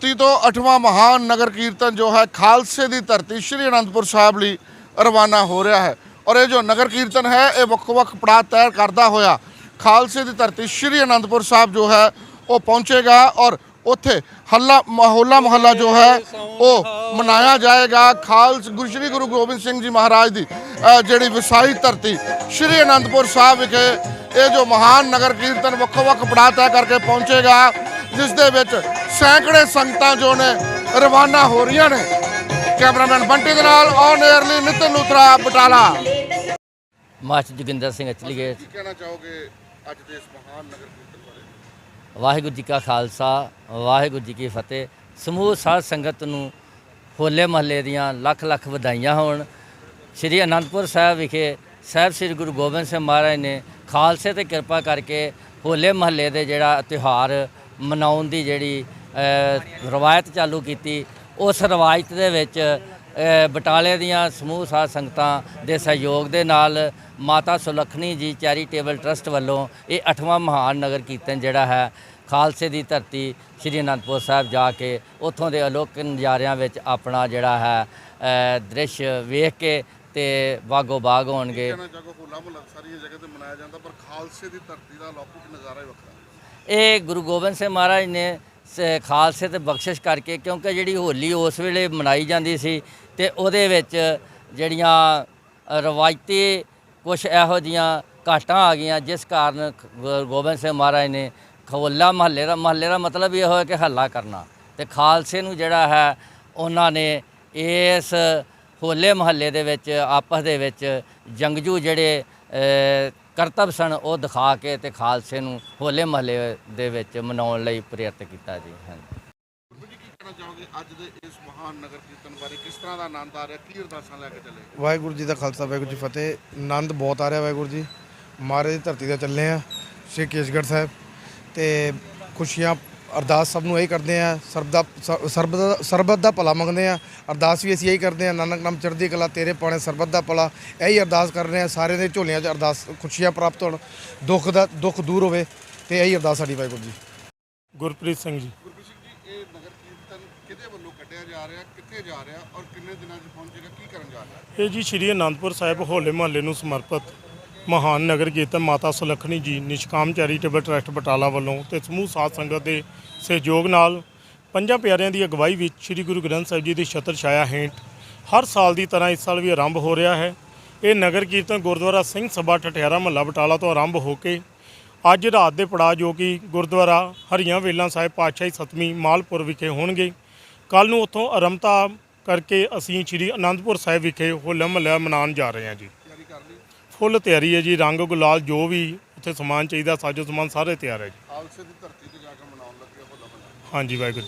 ਤੀ ਤੋਂ 8ਵਾਂ ਮਹਾਨ ਨਗਰ ਕੀਰਤਨ ਜੋ ਹੈ ਖਾਲਸੇ ਦੀ ਧਰਤੀ ਸ਼੍ਰੀ ਅਨੰਦਪੁਰ ਸਾਹਿਬ ਲਈ ਰਵਾਨਾ ਹੋ ਰਿਹਾ ਹੈ। ਔਰ ਇਹ ਜੋ ਨਗਰ ਕੀਰਤਨ ਹੈ, ਇਹ ਵੱਖ-ਵੱਖ ਪੜਾਅ ਤੈਅ ਕਰਦਾ ਹੋਇਆ ਖਾਲਸੇ ਦੀ ਧਰਤੀ ਸ਼੍ਰੀ ਅਨੰਦਪੁਰ ਸਾਹਿਬ ਜੋ ਹੈ, ਉਹ ਪਹੁੰਚੇਗਾ ਔਰ ਉੱਥੇ ਹੱਲਾ, ਮਹੱਲਾ ਮਹੱਲਾ ਜੋ ਹੈ, ਉਹ ਮਨਾਇਆ ਜਾਏਗਾ। ਖਾਲਸ, ਗੁਰੂ ਸ਼੍ਰੀ ਗੁਰੂ ਗੋਬਿੰਦ ਸਿੰਘ ਜੀ ਮਹਾਰਾਜ ਦੀ ਜਿਹੜੀ ਵਿਸਾਈ ਧਰਤੀ ਸ਼੍ਰੀ ਅਨੰਦਪੁਰ ਸਾਹਿਬ ਵਿਖੇ ਇਹ ਜੋ ਮਹਾਨ ਨਗਰ ਕੀਰਤਨ ਵੱਖੋ-ਵੱਖ ਪੜਾਅ ਤੈਅ ਕਰਕੇ ਪਹੁੰਚੇਗਾ ਜਿਸ ਦੇ ਵਿੱਚ ਸੈਂਕੜੇ ਸੰਗਤਾਂ ਜੋ ਨੇ ਰਵਾਨਾ ਹੋ ਰਹੀਆਂ ਨੇ। ਕੈਮਰਾਮੈਨ ਬੰਟੀ ਦੇ ਨਾਲ ਔਨ 에ਅਰਲੀ ਨਿਤਨ ਲੂਥਰਾ ਬਟਾਲਾ। ਮਾਸਟਰ ਜੋਗਿੰਦਰ ਸਿੰਘ ਅਚਲੀਗੇ ਕੀ ਕਹਿਣਾ ਚਾਹੋਗੇ ਅੱਜ ਦੇ ਇਸ ਮਹਾਨ ਨਗਰ ਕੀਰਤਨ ਬਾਰੇ? ਵਾਹਿਗੁਰੂ ਜੀ ਕਾ ਖਾਲਸਾ ਵਾਹਿਗੁਰੂ ਜੀ ਕੀ ਫਤਿਹ। ਸਮੂਹ ਸਾਧ ਸੰਗਤ ਨੂੰ ਹੋਲੇ ਮਹੱਲੇ ਦੀਆਂ ਲੱਖ ਲੱਖ ਵਧਾਈਆਂ ਹੋਣ। ਸ੍ਰੀ ਅਨੰਦਪੁਰ ਸਾਹਿਬ ਵਿਖੇ ਸਾਹਿਬ ਸ੍ਰੀ ਗੁਰੂ ਗੋਬਿੰਦ ਸਿੰਘ ਮਹਾਰਾਜ ਨੇ ਖਾਲਸੇ ਤੇ ਕਿਰਪਾ ਕਰਕੇ ਹੋਲੇ ਮਹੱਲੇ ਦੇ ਜਿਹੜਾ ਤਿਉਹਾਰ ਮਨਾਉਣ ਦੀ ਜਿਹੜੀ ਰਵਾਇਤ ਚਾਲੂ ਕੀਤੀ, ਉਸ ਰਵਾਇਤ ਦੇ ਵਿੱਚ ਬਟਾਲੇ ਦੀਆਂ ਸਮੂਹ ਸਾਧ ਸੰਗਤਾਂ ਦੇ ਸਹਿਯੋਗ ਦੇ ਨਾਲ ਮਾਤਾ ਸੁਲੱਖਣੀ ਜੀ ਚੈਰੀਟੇਬਲ ਟਰਸਟ ਵੱਲੋਂ ਇਹ 8ਵਾਂ ਮਹਾਨ ਨਗਰ ਕੀਰਤਨ ਜਿਹੜਾ ਹੈ, ਖਾਲਸੇ ਦੀ ਧਰਤੀ ਸ੍ਰੀ ਅਨੰਦਪੁਰ ਸਾਹਿਬ ਜਾ ਕੇ ਉੱਥੋਂ ਦੇ ਅਲੋਕ ਨਜ਼ਾਰਿਆਂ ਵਿੱਚ ਆਪਣਾ ਜਿਹੜਾ ਹੈ ਦ੍ਰਿਸ਼ ਵੇਖ ਕੇ ਤੇ ਬਾਗੋ ਬਾਗ ਹੋਣਗੇ। ਕਹਿਣਾ ਹੋਲਾ ਮਹੱਲਾ ਸਾਰੀ ਜਗ੍ਹਾ ਤੇ ਮਨਾਇਆ ਜਾਂਦਾ, ਪਰ ਖਾਲਸੇ ਦੀ ਧਰਤੀ ਦਾ ਲੌਕਿਕ ਨਜ਼ਾਰਾ ਹੀ ਵੱਖਰਾ। ਇਹ ਗੁਰੂ ਗੋਬਿੰਦ ਸਿੰਘ ਮਹਾਰਾਜ ਨੇ ਸ- ਖਾਲਸੇ ਤੇ ਬਖਸ਼ਿਸ਼ ਕਰਕੇ, ਕਿਉਂਕਿ ਜਿਹੜੀ ਹੋਲੀ ਉਸ ਵੇਲੇ ਮਨਾਈ ਜਾਂਦੀ ਸੀ ਤੇ ਉਹਦੇ ਵਿੱਚ ਜਿਹੜੀਆਂ ਰਵਾਇਤੀ ਕੁਝ ਇਹੋ ਜੀਆਂ ਘਾਟਾਂ ਆ ਗਈਆਂ, ਜਿਸ ਕਾਰਨ ਗੁਰੂ ਗੋਬਿੰਦ ਸਿੰਘ ਮਹਾਰਾਜ ਨੇ ਹੋਲਾ ਮਹੱਲੇ ਦਾ ਮਹੱਲੇ ਦਾ ਮਤਲਬ ਇਹ ਹੋਇਆ ਕਿ ਹੱਲਾ ਕਰਨਾ। ਤੇ ਖਾਲਸੇ ਨੂੰ ਜਿਹੜਾ ਹੈ, ਉਹਨਾਂ ਨੇ ਇਸ ਹੋਲੇ ਮਹੱਲੇ ਦੇ ਵਿੱਚ, ਆਪਸ ਦੇ ਵਿੱਚ ਜੰਗਜੂ ਜਿਹੜੇ ਕਰਤੱਵ ਸਨ ਉਹ ਦਿਖਾ ਕੇ ਤੇ ਖਾਲਸੇ ਨੂੰ ਹੋਲੇ ਮਹੱਲੇ ਦੇ ਵਿੱਚ ਮਨਾਉਣ ਲਈ ਪ੍ਰੇਰਿਤ ਕੀਤਾ ਜੀ ਹਾਂਜੀ। ਕਹਿਣਾ ਚਾਹੋਗੇ? ਅੱਜ ਦੇ ਇਸ ਮਹਾਨ ਨਗਰ ਕੀਰਤਨ ਬਾਰੇ ਕਿਸ ਤਰ੍ਹਾਂ ਦਾ ਆਨੰਦ ਆ ਰਿਹਾ? ਕੀ ਅਰਦਾਸਾਂ ਲੈ ਕੇ ਚੱਲੇ? ਵਾਹਿਗੁਰੂ ਜੀ ਦਾ ਖਾਲਸਾ ਵਾਹਿਗੁਰੂ ਜੀ ਫਤਿਹ। ਆਨੰਦ ਬਹੁਤ ਆ ਰਿਹਾ ਵਾਹਿਗੁਰੂ ਜੀ। ਮਹਾਰਾਜ ਦੀ ਧਰਤੀ ਤੇ ਚੱਲੇ ਆ ਸ਼੍ਰੀ ਕੇਸਗੜ੍ਹ ਸਾਹਿਬ। ਤੇ ਖੁਸ਼ੀਆਂ ਅਰਦਾਸ ਸਭ ਨੂੰ ਇਹੀ ਕਰਦੇ ਆ ਸਰਬ ਦਾ ਸਰਬ ਦਾ ਸਰਬਤ ਦਾ ਭਲਾ ਮੰਗਦੇ ਆ ਅਰਦਾਸ ਵੀ ਅਸੀਂ ਇਹੀ ਕਰਦੇ ਆ ਨਾਨਕ ਨਾਮ ਚੜ੍ਹਦੀ ਕਲਾ ਤੇਰੇ ਪਾਣੇ ਸਰਬਤ ਦਾ ਭਲਾ। ਇਹੀ ਅਰਦਾਸ ਕਰ ਰਹੇ ਆ ਸਾਰਿਆਂ ਦੇ ਝੋਲੀਆਂ 'ਚ ਅਰਦਾਸ ਖੁਸ਼ੀਆਂ ਪ੍ਰਾਪਤ ਹੋਣ ਦੁੱਖ ਦਾ ਦੁੱਖ ਦੂਰ ਹੋਵੇ ਤੇ ਇਹੀ ਅਰਦਾਸ ਸਾਡੀ ਵਾਹਿਗੁਰੂ ਜੀ। ਗੁਰਪ੍ਰੀਤ ਸਿੰਘ ਜੀ। ਗੁਰਪ੍ਰੀਤ ਸਿੰਘ ਜੀ ਇਹ ਨਗਰ ਕੀਰਤਨ ਕਿਹਦੇ ਵੱਲੋਂ ਕੱਢਿਆ ਜਾ ਰਿਹਾ ਕਿੱਥੇ ਜਾ ਰਿਹਾ ਔਰ ਕਿੰਨੇ ਦਿਨਾਂ 'ਚ ਪਹੁੰਚੇਗਾ ਕੀ ਕਰਨ ਜਾ ਰਿਹਾ? ਇਹ ਜੀ ਸ਼੍ਰੀ ਅਨੰਦਪੁਰ ਸਾਹਿਬ ਹੋਲੇ ਮਹੱਲੇ ਨੂੰ ਸਮਰਪਿਤ। ਮਹਾਨ ਨਗਰ ਕੀਰਤਨ ਮਾਤਾ ਸੁਲੱਖਣੀ ਜੀ, ਨਿਸ਼ਕਾਮ ਚੈਰੀਟੇਬਲ ਟਰਸਟ ਬਟਾਲਾ ਵੱਲੋਂ ਤੇ ਸਮੂਹ ਸਾਧ ਸੰਗਤ ਦੇ ਸਹਿਯੋਗ ਨਾਲ ਪੰਜਾਂ ਪਿਆਰਿਆਂ ਦੀ ਅਗਵਾਈ ਵਿੱਚ ਸ਼੍ਰੀ ਗੁਰੂ ਗ੍ਰੰਥ ਸਾਹਿਬ ਜੀ ਦੀ ਛਤਰ ਛਾਇਆ ਹੇਠ ਹਰ ਸਾਲ ਦੀ ਤਰ੍ਹਾਂ ਇਸ ਸਾਲ ਵੀ ਆਰੰਭ ਹੋ ਰਿਹਾ ਹੈ। ਇਹ ਨਗਰ ਕੀਰਤਨ ਗੁਰਦੁਆਰਾ ਸਿੰਘ ਸਭਾ ਠਠਿਆਰਾ ਮਹੱਲਾ ਬਟਾਲਾ ਤੋਂ ਆਰੰਭ ਹੋ ਕੇ ਅੱਜ ਰਾਤ ਦੇ ਪੜਾਅ ਜੋ ਕਿ ਗੁਰਦੁਆਰਾ ਹਰੀਆਂ ਵੇਲਾਂ ਸਾਹਿਬ ਪਾਤਸ਼ਾਹੀ ਸਤਵੀਂ ਮਾਲਪੁਰ ਵਿਖੇ ਹੋਣਗੇ। ਕੱਲ ਨੂੰ ਉੱਥੋਂ ਆਰੰਭਤਾ ਕਰਕੇ ਅਸੀਂ ਸ਼੍ਰੀ ਅਨੰਦਪੁਰ ਸਾਹਿਬ ਵਿਖੇ ਹੋਲਾ ਮਹੱਲਾ ਮਨਾਉਣ ਜਾ ਰਹੇ ਹਾਂ ਜੀ। ਫੁੱਲ ਤਿਆਰੀ ਹੈ ਜੀ ਰੰਗ ਗੁਲਾਲ ਜੋ ਵੀ ਉੱਥੇ ਸਮਾਨ ਚਾਹੀਦਾ ਸਾਜੋ ਸਮਾਨ ਸਾਰੇ ਤਿਆਰ ਹੈ ਜੀ। ਖਾਲਸੇ ਦੀ ਧਰਤੀ ਤੇ ਜਾ ਕੇ ਮਨਾਉਣ ਲੱਗੇ ਹੋਲਾ ਮਹੱਲਾ ਹਾਂਜੀ ਵਾਹਿਗੁਰੂ